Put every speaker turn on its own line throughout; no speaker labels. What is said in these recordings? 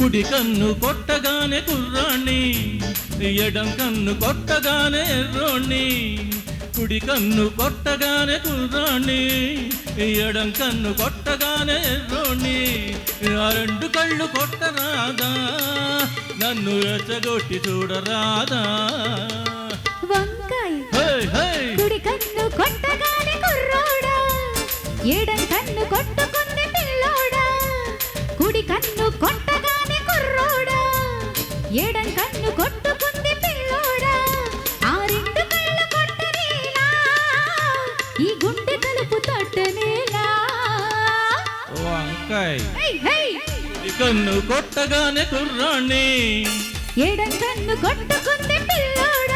కుడి కన్ను కొట్టగానే కుర్రాణ్ణి ఎడం కన్ను కొట్టగానే ఎర్రోణ్ణి. కుడి కన్ను కొట్టగానే కుర్రాణ్ణి ఎడం కన్ను కొట్టగానే ఎర్రోణ్ణి. ఆ రెండు కళ్ళు కొట్టరాదా నన్ను రెచ్చగొట్టి చూడరాదా.
వంకాయ కుడి కన్ను కొట్టగానే కుర్రోడా ఎడం కన్ను కొట్టుకుంది పిల్లోడా? ఆ రెండు కళ్ళు కొట్టనేలా ఈ గుండె తలుపు తట్టనేలా
వంకాయ్
హై హై.
కుడి కన్ను కొట్టగానే కుర్రాణ్ణి
ఎడం కన్ను కొట్టుకుంది పిల్లోడా?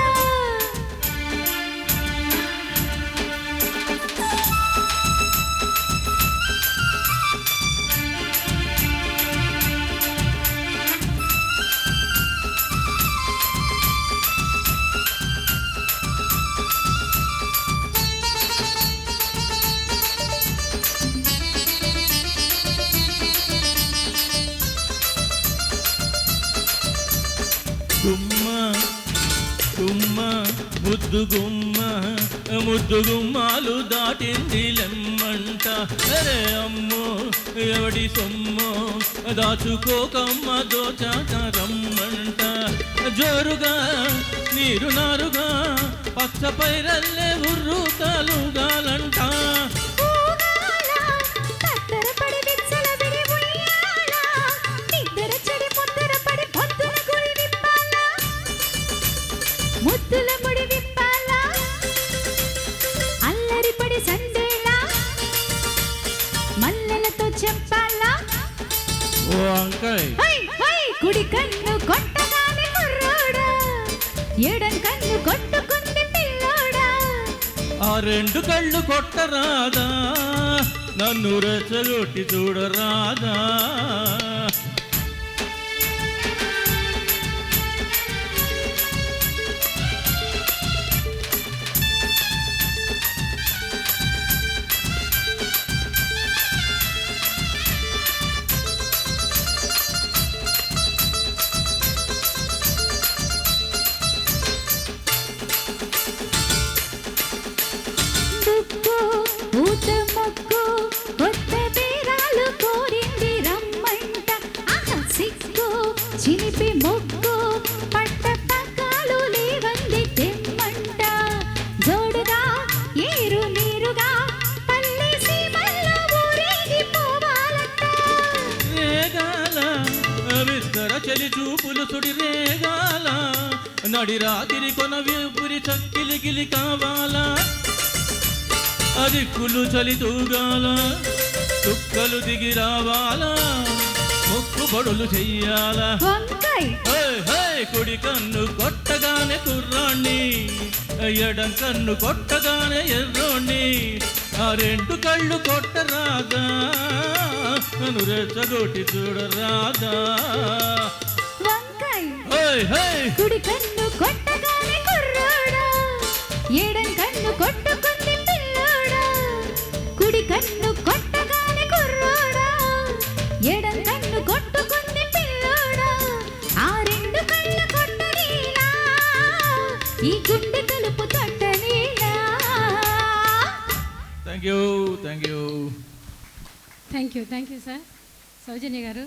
గుమ్మ ముద్దు గుమ్మ ముద్దు గుమ్మాలు దాటింది లెమ్మంట. అరే అమ్మో ఎవడి సొమ్మో దాచుకోకమ్మ దోచాట రమ్మంట. జోరుగా నీరు నారుగా పచ్చ పైరల్లే ఉర్రు
కుడి కన్ను కొట్టగానే కుర్రోడా. ఎడం కన్ను కొట్టుకుంది పిల్లోడా.
ఆ రెండు కళ్ళు కొట్టరాదా నన్ను రెచ్చగొట్టి చూడరాదా.
చిలిపి మొగ్గు పట్ట పక్కాలు లేవంది తెమ్మంట. జోడుగా ఏరు నీరుగా పల్లె సీమల్లో ఊరేగిపోవాలంట
రేగాల విస్తర చలి చూపులు సుడి రేగాల. నడి రాతిరి కొన విపురి చక్కిలి గిలి కావాలా. అది కులు చలి తూగాల చుక్కలు దిగి రావాలా ముక్కు బడులు చెయ్యాలా. కుడి కన్ను కొట్టగానే కుర్రాణ్ణి ఎడం కన్ను కొట్టగానే ఎర్రోణ్ణి ఆ రెండు కళ్ళు కొట్టరాదా నన్ను రెచ్చగొట్టి చూడరాదా
కుడి కన్ను కొట్టగానే కుర్రోడా ఎడం ఎడం కన్ను కొట్టుకుంది పిల్లోడా. ఆ రెండు కళ్ళు కొట్టనీలా ఈ గుండె తలుపు తట్టనీలా
thank you thank you
thank you thank you sir Soujanya garu.